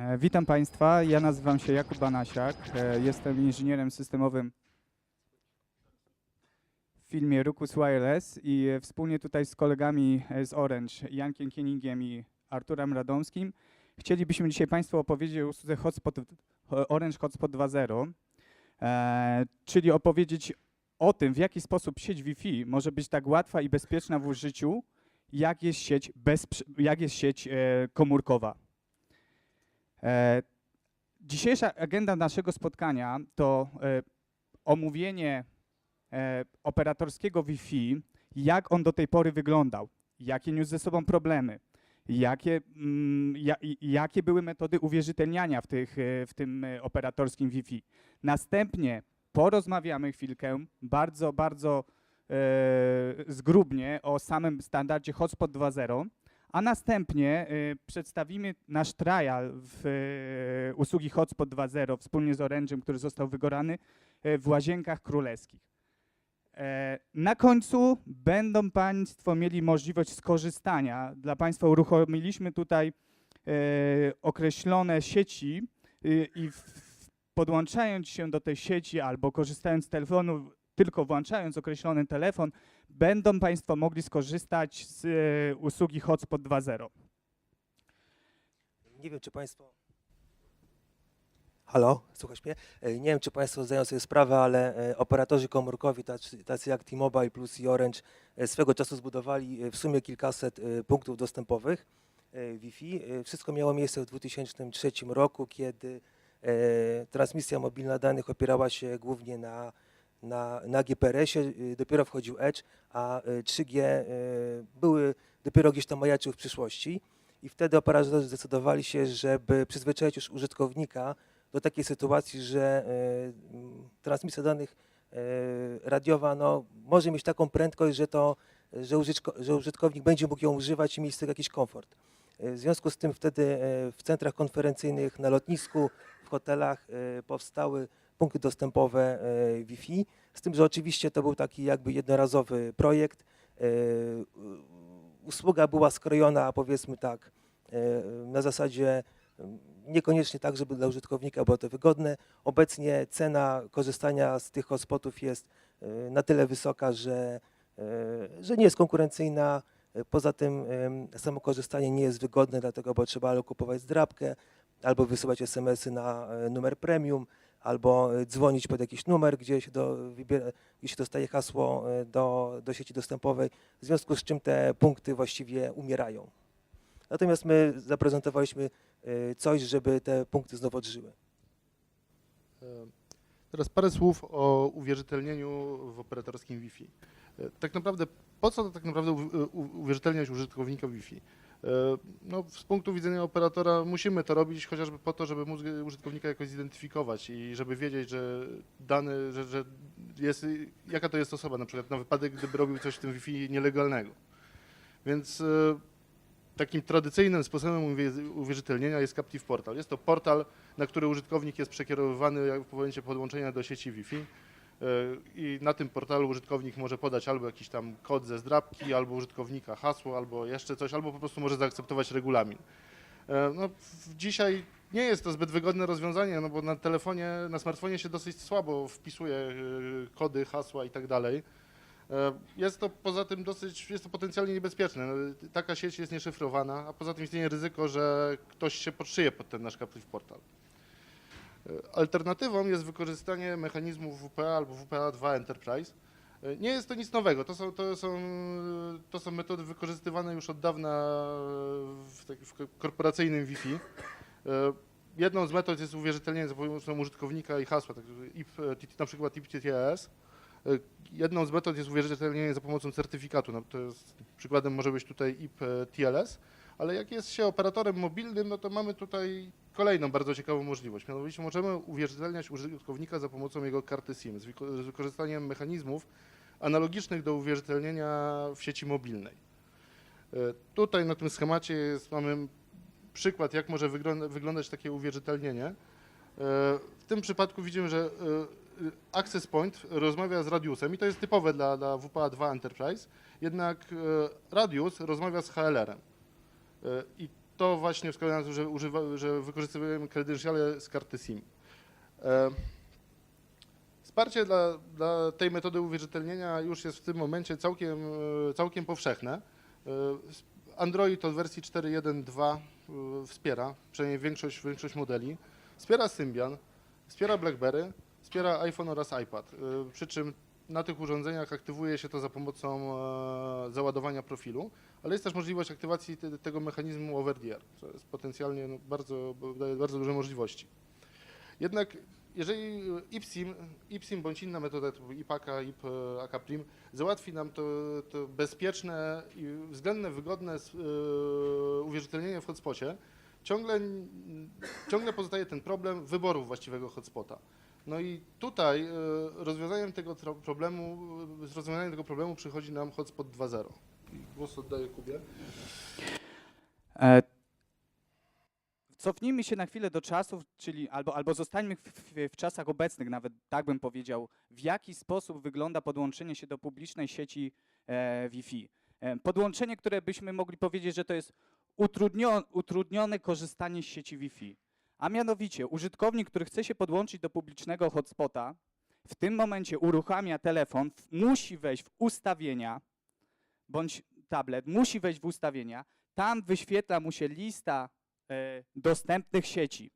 E, Witam Państwa, ja nazywam się Jakub Banasiak, e, jestem inżynierem systemowym w firmie Ruckus Wireless i e, wspólnie tutaj z kolegami z Orange, Jankiem Kieningiem i Arturem Radomskim, chcielibyśmy dzisiaj Państwu opowiedzieć o usłudze Hotspot, Orange Hotspot 2.0, e, czyli opowiedzieć o tym, w jaki sposób sieć Wi-Fi może być tak łatwa i bezpieczna w użyciu, jak jest sieć, bezprze- jak jest sieć komórkowa. E, Dzisiejsza agenda naszego spotkania to e, omówienie e, operatorskiego Wi-Fi, jak on do tej pory wyglądał, jakie niósł ze sobą problemy, jakie, mm, jakie były metody uwierzytelniania w, tych, w tym operatorskim Wi-Fi. Następnie porozmawiamy chwilkę bardzo, bardzo zgrubnie o samym standardzie Hotspot 2.0, a następnie y, przedstawimy nasz trial w y, usługi Hotspot 2.0 wspólnie z Orange'em, który został wygorany y, w Łazienkach Królewskich. E, Na końcu będą Państwo mieli możliwość skorzystania. Dla Państwa uruchomiliśmy tutaj określone sieci i podłączając się do tej sieci albo korzystając z telefonu, tylko włączając określony telefon, będą Państwo mogli skorzystać z e, usługi Hotspot 2.0. Nie wiem, czy Państwo. Halo, słuchasz mnie? E, Nie wiem, czy Państwo zdają sobie sprawę, ale e, operatorzy komórkowi, tacy, jak T-Mobile Plus i Orange, swego czasu zbudowali w sumie kilkaset punktów dostępowych Wi-Fi. Wszystko miało miejsce w 2003 roku, kiedy transmisja mobilna danych opierała się głównie na, na, na GPRS-ie, e, dopiero wchodził Edge, a e, 3G e, były dopiero gdzieś tam majaczyły w przyszłości. I wtedy operatorzy zdecydowali się, żeby przyzwyczaić już użytkownika do takiej sytuacji, że transmisja danych radiowa no, może mieć taką prędkość, że, to, że, użytko, że użytkownik będzie mógł ją używać i mieć z tego jakiś komfort. W związku z tym wtedy w centrach konferencyjnych, na lotnisku, w hotelach powstały punkty dostępowe e, Wi-Fi, z tym, że oczywiście to był taki jakby jednorazowy projekt. E, Usługa była skrojona, powiedzmy tak, e, na zasadzie m, niekoniecznie tak, żeby dla użytkownika było to wygodne. Obecnie cena korzystania z tych hotspotów jest na tyle wysoka, że, że nie jest konkurencyjna. Poza tym samo korzystanie nie jest wygodne, dlatego bo trzeba albo kupować zdrabkę, albo wysyłać SMS-y na numer premium, albo e, dzwonić pod jakiś numer, gdzie się, do, gdzie się dostaje hasło e, do, do sieci dostępowej, w związku z czym te punkty właściwie umierają. Natomiast my zaprezentowaliśmy e, coś, żeby te punkty znowu odżyły. E, Teraz parę słów o uwierzytelnieniu w operatorskim Wi-Fi. E, Tak naprawdę, po co tak naprawdę uwierzytelniać użytkownika Wi-Fi? E, No, z punktu widzenia operatora musimy to robić chociażby po to, żeby móc użytkownika jakoś zidentyfikować i żeby wiedzieć, że dany, że, że jest, jaka to jest osoba, na przykład na wypadek, gdyby robił coś w tym Wi-Fi nielegalnego. Więc e, takim tradycyjnym sposobem uwie- uwierzytelnienia jest Captive Portal. Jest to portal, na który użytkownik jest przekierowywany w momencie podłączenia do sieci Wi-Fi. I na tym portalu użytkownik może podać albo jakiś tam kod ze zdrabki, albo użytkownika hasło, albo jeszcze coś, albo po prostu może zaakceptować regulamin. E, No, dzisiaj nie jest to zbyt wygodne rozwiązanie, no bo na telefonie, na smartfonie się dosyć słabo wpisuje e, kody, hasła i tak dalej. E, Jest to poza tym dosyć, jest to potencjalnie niebezpieczne. No, Taka sieć jest nieszyfrowana, a poza tym istnieje ryzyko, że ktoś się podszyje pod ten nasz Captive Portal. E, Alternatywą jest wykorzystanie mechanizmu WPA albo WPA2 Enterprise. E, Nie jest to nic nowego, to są, to są, to są metody wykorzystywane już od dawna w, tak- w korporacyjnym Wi-Fi. E, Jedną z metod jest uwierzytelnienie za pomocą użytkownika i hasła, tak, na przykład IPTTS. E, Jedną z metod jest uwierzytelnienie za pomocą certyfikatu. No, to jest, przykładem może być tutaj IP e, TLS, ale jak jest się operatorem mobilnym, no to mamy tutaj kolejną bardzo ciekawą możliwość. Mianowicie możemy uwierzytelniać użytkownika za pomocą jego karty SIM z wyko- z wykorzystaniem mechanizmów analogicznych do uwierzytelnienia w sieci mobilnej. E, Tutaj na tym schemacie jest, mamy przykład, jak może wygląda, wyglądać takie uwierzytelnienie. E, W tym przypadku widzimy, że e, Access Point rozmawia z Radiusem i to jest typowe dla, dla WPA2 Enterprise, jednak Radius rozmawia z HLR-em. I to właśnie wskazuje na to, że, używa, że wykorzystujemy kredensiale z karty SIM. E, Wsparcie dla, dla tej metody uwierzytelnienia już jest w tym momencie całkiem, e, całkiem powszechne. E, Android od wersji 4.1.2 e, wspiera, przynajmniej większość, większość modeli. Wspiera Symbian, wspiera BlackBerry, wspiera iPhone oraz iPad. Przy czym na tych urządzeniach aktywuje się to za pomocą e, załadowania profilu, ale jest też możliwość aktywacji te, tego mechanizmu over the air, co jest potencjalnie no, bardzo, daje bardzo duże możliwości. Jednak jeżeli IPSIM, IPSIM bądź inna metoda typu IPACA, IP, e, ACAPRIM załatwi nam to, to bezpieczne i względnie wygodne e, uwierzytelnienie w hotspocie, ciągle, ciągle pozostaje ten problem wyboru właściwego hotspota. No i tutaj e, rozwiązaniem tego problemu, z rozwiązaniem tego problemu przychodzi nam hotspot 2.0. I Głos oddaję Kubie. E, Cofnijmy się na chwilę do czasów, czyli albo, albo zostańmy w, w, w czasach obecnych, nawet tak bym powiedział, w jaki sposób wygląda podłączenie się do publicznej sieci e, Wi-Fi. E, podłączenie, które byśmy mogli powiedzieć, że to jest utrudnio, utrudnione korzystanie z sieci Wi-Fi. A mianowicie użytkownik, który chce się podłączyć do publicznego hotspota, w tym momencie uruchamia telefon, musi wejść w ustawienia, bądź tablet, musi wejść w ustawienia, tam wyświetla mu się lista e, dostępnych sieci.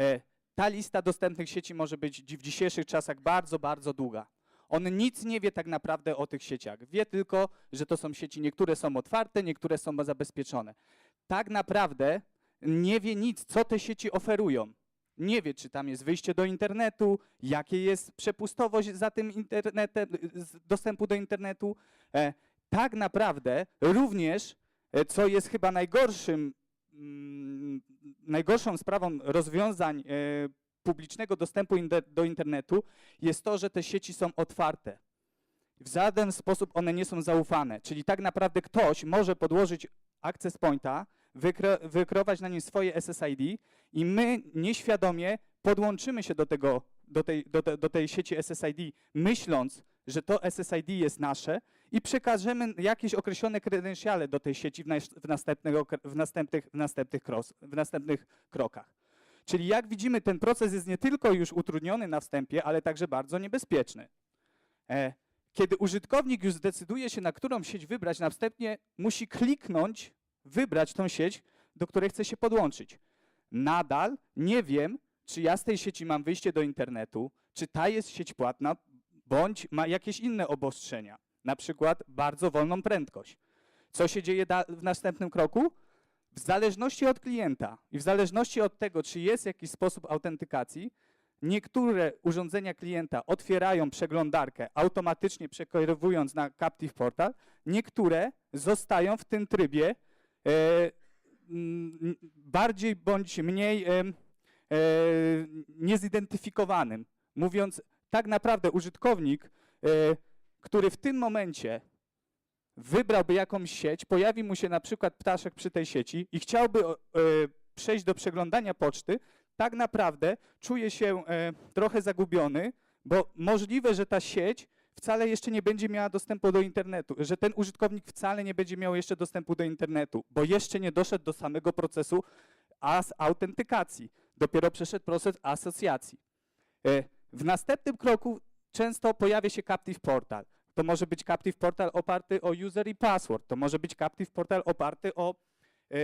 E, ta lista dostępnych sieci może być w dzisiejszych czasach bardzo, bardzo długa. On nic nie wie tak naprawdę o tych sieciach. Wie tylko, że to są sieci, niektóre są otwarte, niektóre są zabezpieczone. Tak naprawdę nie wie nic, co te sieci oferują. Nie wie, czy tam jest wyjście do internetu, jakie jest przepustowość za tym internetem, dostępu do internetu. E, tak naprawdę również, e, co jest chyba najgorszym, mm, najgorszą sprawą rozwiązań e, publicznego dostępu do internetu, jest to, że te sieci są otwarte. W żaden sposób one nie są zaufane. Czyli tak naprawdę ktoś może podłożyć access pointa, wykre- wykreować na nim swoje SSID i my nieświadomie podłączymy się do, tego, do, tej, do, do tej sieci SSID, myśląc, że to SSID jest nasze i przekażemy jakieś określone kredensiale do tej sieci w, w, następnych, w, następnych, w, następnych kros, w następnych krokach. Czyli jak widzimy, ten proces jest nie tylko już utrudniony na wstępie, ale także bardzo niebezpieczny. E, kiedy użytkownik już zdecyduje się, na którą sieć wybrać, następnie musi kliknąć, wybrać tą sieć, do której chce się podłączyć. Nadal nie wiem, czy ja z tej sieci mam wyjście do internetu, czy ta jest sieć płatna, bądź ma jakieś inne obostrzenia, na przykład bardzo wolną prędkość. Co się dzieje w następnym kroku? W zależności od klienta i w zależności od tego, czy jest jakiś sposób autentykacji, niektóre urządzenia klienta otwierają przeglądarkę automatycznie przekierowując na Captive Portal, niektóre zostają w tym trybie bardziej bądź mniej e, niezidentyfikowanym. Mówiąc, tak naprawdę użytkownik, e, który w tym momencie wybrałby jakąś sieć, pojawi mu się na przykład ptaszek przy tej sieci i chciałby e, przejść do przeglądania poczty, tak naprawdę czuje się e, trochę zagubiony, bo możliwe, że ta sieć wcale jeszcze nie będzie miała dostępu do internetu, że ten użytkownik wcale nie będzie miał jeszcze dostępu do internetu, bo jeszcze nie doszedł do samego procesu as autentykacji. Dopiero przeszedł proces asocjacji. E, W następnym kroku często pojawia się Captive Portal. To może być Captive Portal oparty o user i password. To może być Captive Portal oparty o e,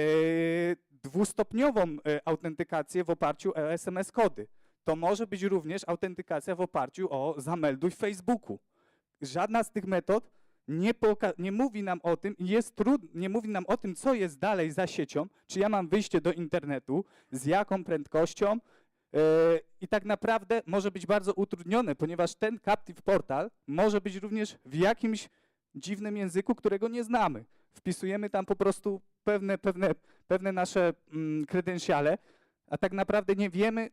dwustopniową e, autentykację w oparciu o SMS kody. To może być również autentykacja w oparciu o zamelduj w Facebooku. Żadna z tych metod nie, nie mówi nam o tym, jest trud, nie mówi nam o tym, co jest dalej za siecią, czy ja mam wyjście do internetu, z jaką prędkością e, i tak naprawdę może być bardzo utrudnione, ponieważ ten Captive Portal może być również w jakimś dziwnym języku, którego nie znamy. Wpisujemy tam po prostu pewne, pewne, pewne nasze mm, kredensiale, a tak naprawdę nie wiemy,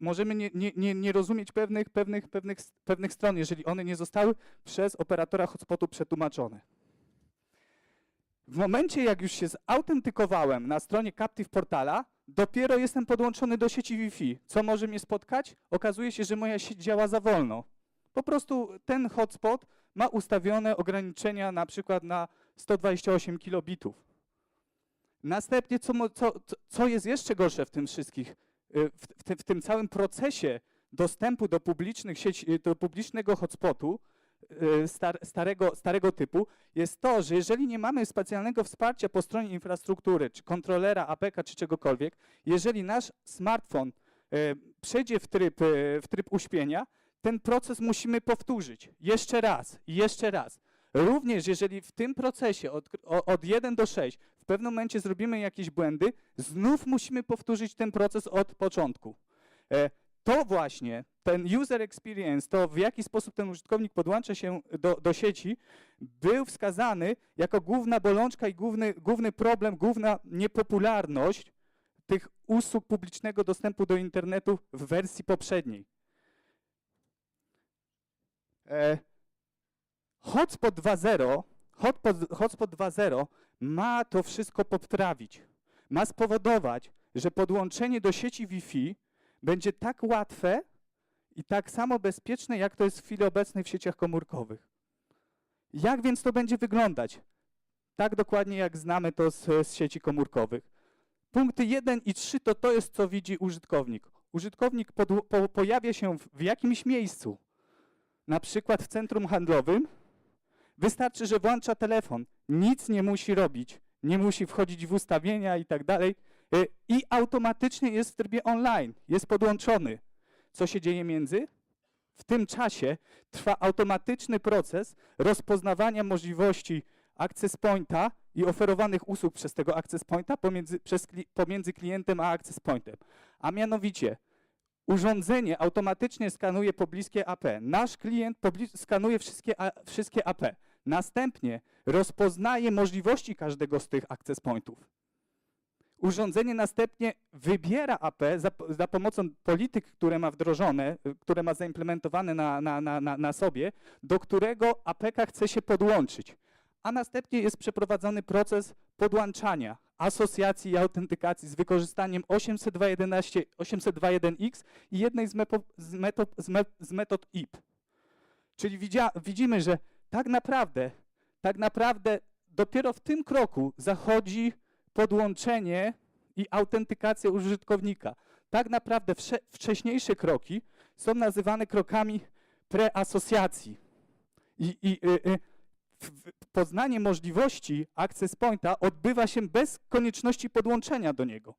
możemy nie, nie, nie, rozumieć pewnych, pewnych, pewnych, pewnych stron, jeżeli one nie zostały przez operatora hotspotu przetłumaczone. W momencie, jak już się zautentykowałem na stronie Captive Portala, dopiero jestem podłączony do sieci Wi-Fi. Co może mnie spotkać? Okazuje się, że moja sieć działa za wolno. Po prostu ten hotspot ma ustawione ograniczenia na przykład na 128 kilobitów. Następnie, co, co, co- jest jeszcze gorsze w tym wszystkich, w, w, tym, w tym całym procesie dostępu do, publicznych sieci, y, do publicznego hotspotu y, star, starego, starego typu, jest to, że jeżeli nie mamy specjalnego wsparcia po stronie infrastruktury, czy kontrolera, APK, czy czegokolwiek, jeżeli nasz smartfon y, przejdzie w tryb, y, w tryb uśpienia, ten proces musimy powtórzyć jeszcze raz jeszcze raz. Również jeżeli w tym procesie od, od 1 do 6 w pewnym momencie zrobimy jakieś błędy, znów musimy powtórzyć ten proces od początku. E, To właśnie, ten user experience, to w jaki sposób ten użytkownik podłącza się do, do sieci, był wskazany jako główna bolączka i główny, główny problem, główna niepopularność tych usług publicznego dostępu do internetu w wersji poprzedniej. E, Hotspot 2.0 Hotspot, Hotspot 2.0 ma to wszystko poprawić. Ma spowodować, że podłączenie do sieci Wi-Fi będzie tak łatwe i tak samo bezpieczne, jak to jest w chwili obecnej w sieciach komórkowych. Jak więc to będzie wyglądać? Tak dokładnie jak znamy to z, z sieci komórkowych. Punkty 1 i 3 to to jest, co widzi użytkownik. Użytkownik podł- po, pojawia się w, w jakimś miejscu, na przykład w centrum handlowym, wystarczy, że włącza telefon, nic nie musi robić, nie musi wchodzić w ustawienia i tak dalej y, i automatycznie jest w trybie online, jest podłączony. Co się dzieje między? W tym czasie trwa automatyczny proces rozpoznawania możliwości access pointa i oferowanych usług przez tego access pointa pomiędzy, przez, pomiędzy klientem a access pointem. A mianowicie urządzenie automatycznie skanuje pobliskie AP. Nasz klient skanuje wszystkie, wszystkie AP. Następnie rozpoznaje możliwości każdego z tych access pointów. Urządzenie następnie wybiera AP za, za pomocą polityk, które ma wdrożone, y, które ma zaimplementowane na, na, na, na, sobie, do którego APK chce się podłączyć. A następnie jest przeprowadzony proces podłączania, asocjacji i autentykacji z wykorzystaniem 802.11 802.1x i jednej z, mepo, z, metod, z, z metod IP. Czyli widzia, widzimy, że tak naprawdę, tak naprawdę dopiero w tym kroku zachodzi podłączenie i autentykacja użytkownika. Tak naprawdę wcześniejsze kroki są nazywane krokami preasocjacji. I, i y, y, poznanie możliwości access pointa odbywa się bez konieczności podłączenia do niego.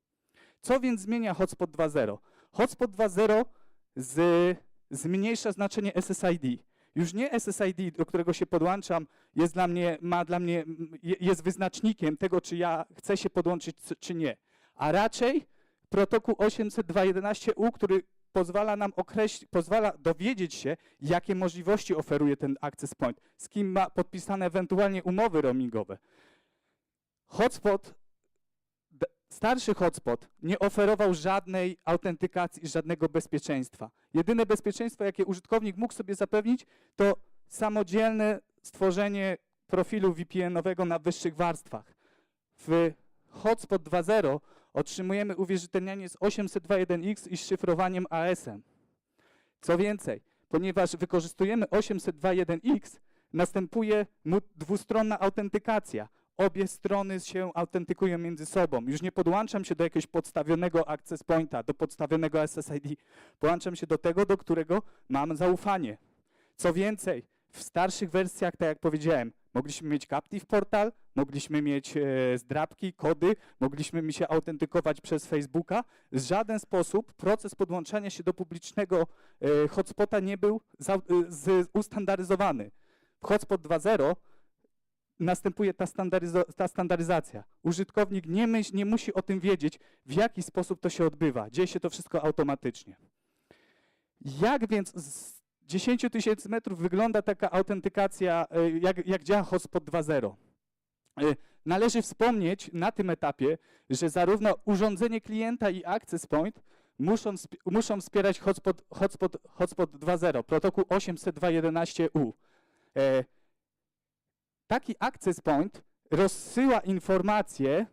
Co więc zmienia Hotspot 2.0? Hotspot 2.0 z, zmniejsza znaczenie SSID. Już nie SSID, do którego się podłączam, jest dla mnie, ma dla mnie, je- jest wyznacznikiem tego, czy ja chcę się podłączyć, czy nie. A raczej protokół 802.11u, który pozwala nam określić, pozwala dowiedzieć się, jakie możliwości oferuje ten access point, z kim ma podpisane ewentualnie umowy roamingowe. Hotspot, starszy hotspot nie oferował żadnej autentykacji, żadnego bezpieczeństwa. Jedyne bezpieczeństwo, jakie użytkownik mógł sobie zapewnić, to samodzielne stworzenie profilu VPN-owego na wyższych warstwach. W Hotspot 2.0 otrzymujemy uwierzytelnianie z 802.1x i z szyfrowaniem AS-em. Co więcej, ponieważ wykorzystujemy 802.1x, następuje dwustronna autentykacja. Obie strony się autentykują między sobą. Już nie podłączam się do jakiegoś podstawionego access pointa, do podstawionego SSID. Podłączam się do tego, do którego mam zaufanie. Co więcej, w starszych wersjach, tak jak powiedziałem, mogliśmy mieć Captive Portal, mogliśmy mieć e, zdrabki, kody, mogliśmy mi się autentykować przez Facebooka. W żaden sposób proces podłączania się do publicznego e, hotspota nie był zau- e, z, ustandaryzowany. W Hotspot 2.0 następuje ta, ta standaryzacja. Użytkownik nie, myśl, nie musi o tym wiedzieć, w jaki sposób to się odbywa. Dzieje się to wszystko automatycznie. Jak więc z 10 tysięcy metrów wygląda taka autentykacja, e, jak, jak działa Hotspot 2.0? E, Należy wspomnieć na tym etapie, że zarówno urządzenie klienta i access point muszą, muszą wspierać hotspot, hotspot, hotspot 2.0, protokół 802.11u. Taki access point rozsyła informacje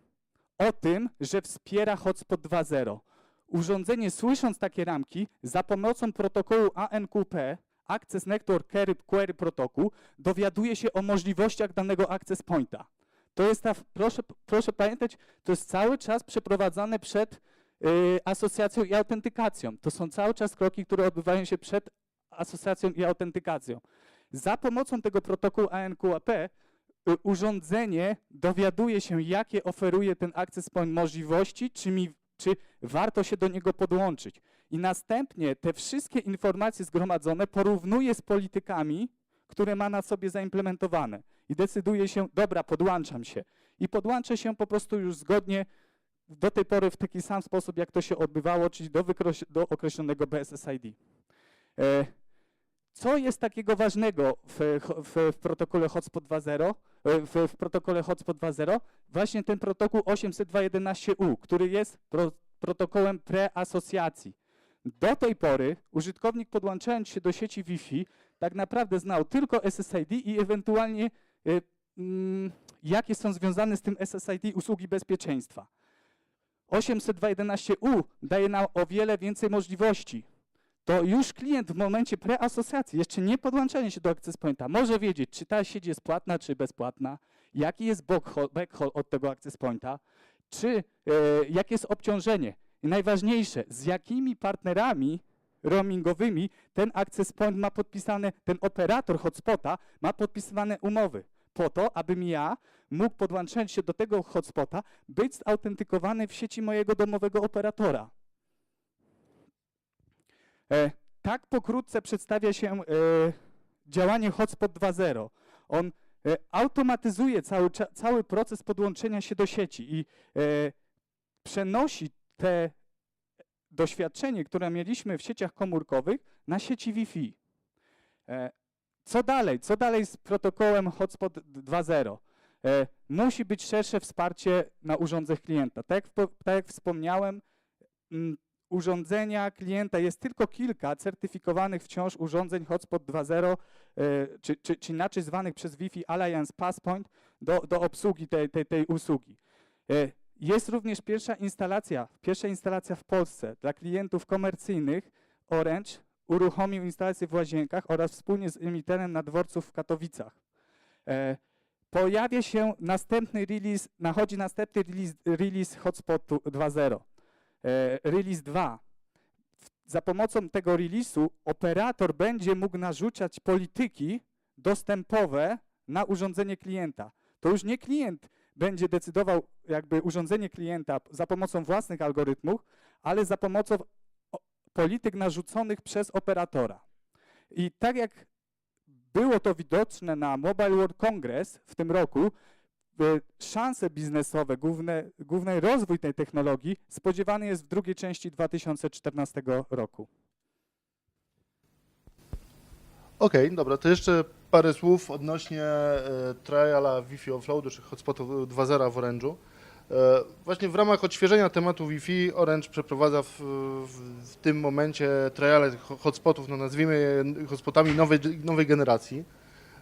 o tym, że wspiera hotspot 2.0. Urządzenie, słysząc takie ramki, za pomocą protokołu ANQP, Access Network Query, Protocol, dowiaduje się o możliwościach danego access pointa. To jest ta, proszę, proszę pamiętać, to jest cały czas przeprowadzane przed y, asocjacją i autentykacją. To są cały czas kroki, które odbywają się przed asocjacją i autentykacją. Za pomocą tego protokołu ANQAP urządzenie dowiaduje się, jakie oferuje ten access point możliwości, czy, mi, czy warto się do niego podłączyć. I następnie te wszystkie informacje zgromadzone porównuje z politykami, które ma na sobie zaimplementowane. I decyduje się, dobra, podłączam się. I podłączę się po prostu już zgodnie do tej pory w taki sam sposób, jak to się odbywało, czyli do, do określonego BSSID. E, co jest takiego ważnego w, w, w protokole Hotspot 2.0? E, W, w protokole Hotspot 2.0? Właśnie ten protokół 802.11u, który jest pro, protokołem preasocjacji. Do tej pory użytkownik podłączając się do sieci Wi-Fi tak naprawdę znał tylko SSID i ewentualnie y, mm, jakie są związane z tym SSID usługi bezpieczeństwa. 802.11u daje nam o wiele więcej możliwości. To już klient w momencie preasocjacji, jeszcze nie podłączania się do access pointa, może wiedzieć, czy ta sieć jest płatna, czy bezpłatna, jaki jest backhaul, backhaul od tego access pointa, czy e, jakie jest obciążenie. I najważniejsze, z jakimi partnerami roamingowymi ten access point ma podpisane, ten operator hotspota ma podpisywane umowy po to, abym ja mógł podłączając się do tego hotspota być zautentykowany w sieci mojego domowego operatora. E, tak pokrótce przedstawia się e, działanie Hotspot 2.0. On e, automatyzuje cały, cały proces podłączenia się do sieci i przenosi te doświadczenie, które mieliśmy w sieciach komórkowych, na sieci Wi-Fi. Co dalej? Co dalej z protokołem Hotspot 2.0? E, musi być szersze wsparcie na urządzeniach klienta. Tak jak, tak jak wspomniałem, urządzenia klienta jest tylko kilka certyfikowanych wciąż urządzeń Hotspot 2.0, e, czy, czy, czy inaczej zwanych przez Wi-Fi Alliance Passpoint do, do obsługi tej, tej, tej usługi. E, Jest również pierwsza instalacja, pierwsza instalacja w Polsce dla klientów komercyjnych. Orange uruchomił instalację w Łazienkach oraz wspólnie z emiterem na dworcu w Katowicach. E, Pojawia się następny release, nachodzi następny release, release Hotspotu 2.0 e, release 2. W- Za pomocą tego release'u operator będzie mógł narzucać polityki dostępowe na urządzenie klienta. To już nie klient będzie decydował jakby urządzenie klienta za pomocą własnych algorytmów, ale za pomocą polityk narzuconych przez operatora. I tak jak było to widoczne na Mobile World Congress w tym roku, szanse biznesowe, główne, główny rozwój tej technologii spodziewany jest w drugiej części 2014 roku. Okej, dobra, to jeszcze parę słów odnośnie e, triala Wi-Fi Offloadu, czy hotspotu 2.0 w Orange'u. E, właśnie w ramach odświeżenia tematu Wi-Fi Orange przeprowadza w, w, w tym momencie triale ho- hotspotów, no nazwijmy je hotspotami nowej, nowej generacji.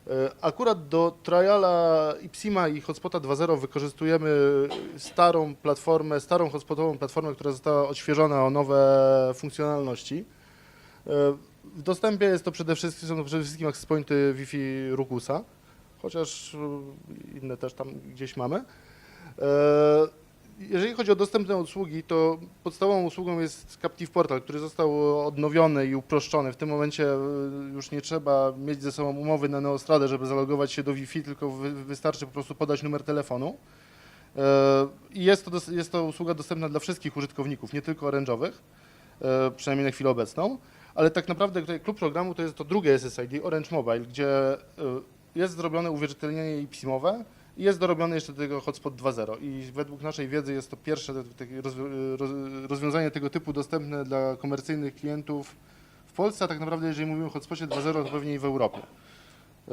E, Akurat do triala Ipsima i hotspota 2.0 wykorzystujemy starą platformę, starą hotspotową platformę, która została odświeżona o nowe funkcjonalności. E, W dostępie jest to przede wszystkim, są to przede wszystkim access pointy Wi-Fi Rukusa, chociaż e, inne też tam gdzieś mamy. E, Jeżeli chodzi o dostępne usługi, to podstawową usługą jest Captive Portal, który został odnowiony i uproszczony. W tym momencie e, już nie trzeba mieć ze sobą umowy na Neostradę, żeby zalogować się do Wi-Fi, tylko wy- wystarczy po prostu podać numer telefonu. E, I jest to, jest to usługa dostępna dla wszystkich użytkowników, nie tylko orężowych, przynajmniej na chwilę obecną. Ale tak naprawdę tutaj klub programu to jest to drugie SSID, Orange Mobile, gdzie jest zrobione uwierzytelnienie i jest dorobiony jeszcze do tego hotspot 2.0 i według naszej wiedzy jest to pierwsze rozwiązanie tego typu dostępne dla komercyjnych klientów w Polsce, a tak naprawdę jeżeli mówimy o hotspocie 2.0 to pewnie i w Europie. Y,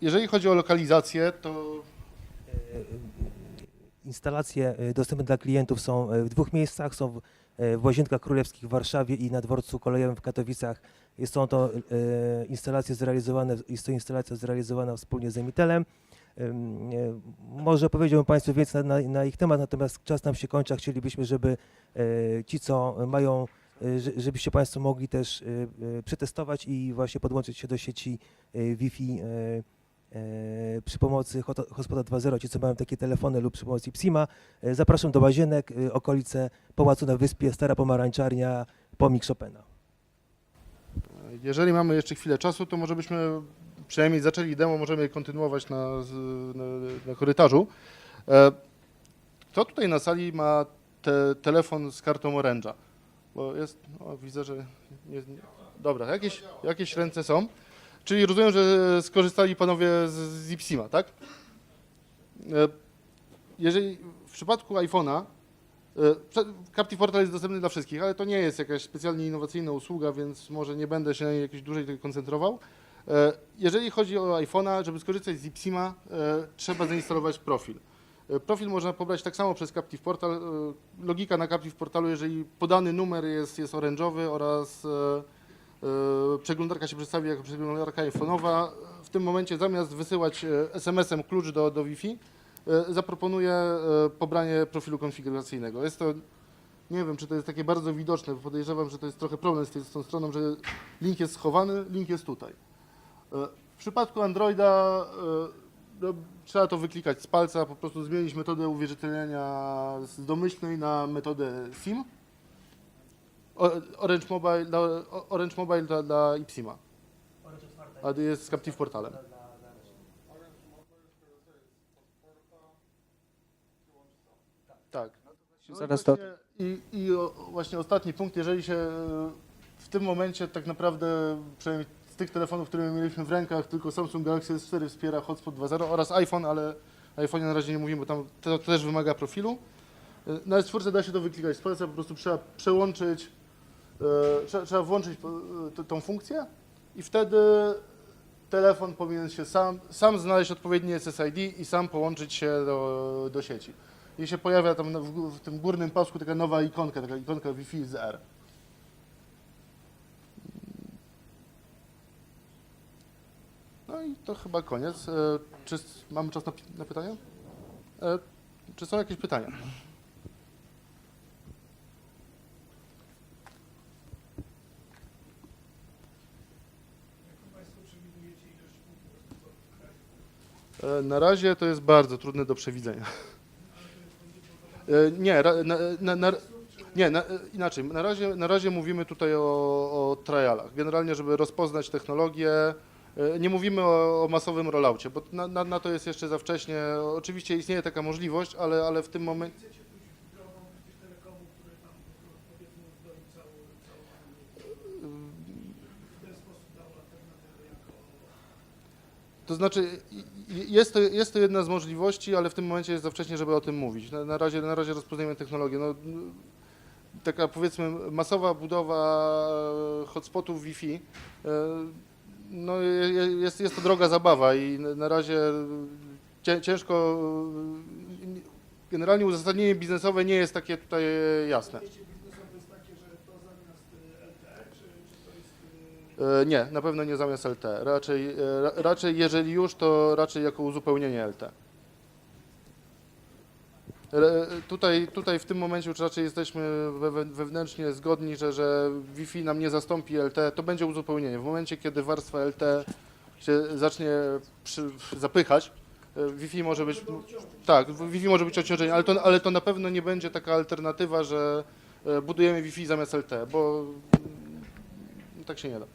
Jeżeli chodzi o lokalizację, to E, Instalacje e, dostępne dla klientów są e, w dwóch miejscach. Są w, e, w Łazienkach Królewskich w Warszawie i na dworcu kolejowym w Katowicach. Są to e, instalacje zrealizowane, jest to instalacja zrealizowana wspólnie z Emitelem. E, Może powiedziałbym Państwu więcej na, na, ich temat, natomiast czas nam się kończy. Chcielibyśmy, żeby e, ci, co mają, e, że- żebyście Państwo mogli też przetestować i właśnie podłączyć się do sieci Wi-Fi przy pomocy Hotspota 2.0, ci co mają takie telefony lub przy pomocy Psima, zapraszam do Łazienek, okolice Pałacu na Wyspie, Stara Pomarańczarnia, pomnik Chopina. Jeżeli mamy jeszcze chwilę czasu, to może byśmy przynajmniej zaczęli demo, możemy kontynuować na, na, na korytarzu. E, Kto tutaj na sali ma te, telefon z kartą Orange'a? Bo jest, o, widzę, że nie, nie, dobra, jakieś, jakieś ręce są. Czyli rozumiem, że skorzystali panowie z, z Ipsima, tak? E, Jeżeli w przypadku iPhone'a E, Captive Portal jest dostępny dla wszystkich, ale to nie jest jakaś specjalnie innowacyjna usługa, więc może nie będę się na niej jakoś dłużej koncentrował. E, Jeżeli chodzi o iPhone'a, żeby skorzystać z Ipsima, e, trzeba zainstalować profil. E, Profil można pobrać tak samo przez Captive Portal. Logika na Captive Portalu, jeżeli podany numer jest, jest orężowy oraz przeglądarka się przedstawi jako przeglądarka iPhone'owa, w tym momencie zamiast wysyłać SMS-em klucz do, do Wi-Fi, zaproponuję pobranie profilu konfiguracyjnego. Jest to, nie wiem, czy to jest takie bardzo widoczne, podejrzewam, że to jest trochę problem z tą stroną, że link jest schowany, link jest tutaj. E, W przypadku Androida e, no, trzeba to wyklikać z palca, po prostu zmienić metodę uwierzytelniania z domyślnej na metodę SIM. Orange Mobile, dla, Orange Mobile dla, dla Ipsima. A jest z Captive Portalem. Tak. No i Zaraz to- właśnie- I, I właśnie ostatni punkt, jeżeli się w tym momencie tak naprawdę, przynajmniej z tych telefonów, które mieliśmy w rękach, tylko Samsung Galaxy S4 wspiera Hotspot 2.0 oraz iPhone, ale iPhone na razie nie mówimy, bo tam to, to też wymaga profilu. E, Na S4 da się to wyklikać z palca, po prostu trzeba przełączyć, e, trzeba, trzeba włączyć e, tą funkcję i wtedy telefon powinien się sam, sam znaleźć odpowiedni SSID i sam połączyć się do, do sieci. I się pojawia tam w, w tym górnym pasku taka nowa ikonka, taka ikonka Wi-Fi z R. No i to chyba koniec. E, Czy mamy czas na, na pytania? E, Czy są jakieś pytania? E, Na razie to jest bardzo trudne do przewidzenia. Nie, na, na, na, nie na, inaczej. Na razie, na razie mówimy tutaj o, o trialach. Generalnie, żeby rozpoznać technologię. E, Nie mówimy o, o masowym rolloutie, bo na, na, na to jest jeszcze za wcześnie. Oczywiście istnieje taka możliwość, ale, ale w tym momencie. To znaczy, jest to, jest to jedna z możliwości, ale w tym momencie jest za wcześnie, żeby o tym mówić. Na, na, razie, na razie rozpoznajemy technologię. No, taka powiedzmy masowa budowa e, hotspotów Wi-Fi, e, no, je- je- jest, jest to droga zabawa i na, razie cię, ciężko, generalnie uzasadnienie biznesowe nie jest takie tutaj jasne. Nie, na pewno nie zamiast LT. Raczej, e, ra- raczej jeżeli już, to raczej jako uzupełnienie LT. Tutaj, tutaj w tym momencie już raczej jesteśmy wewnętrznie zgodni, że, że Wi-Fi nam nie zastąpi LT, to będzie uzupełnienie. W momencie, kiedy warstwa LT się zacznie przy, zapychać, e, Wi-Fi może być, tak, Wi-Fi może być ociążenie, ale to, ale to na pewno nie będzie taka alternatywa, że e, budujemy Wi-Fi zamiast LT, bo mm, tak się nie da.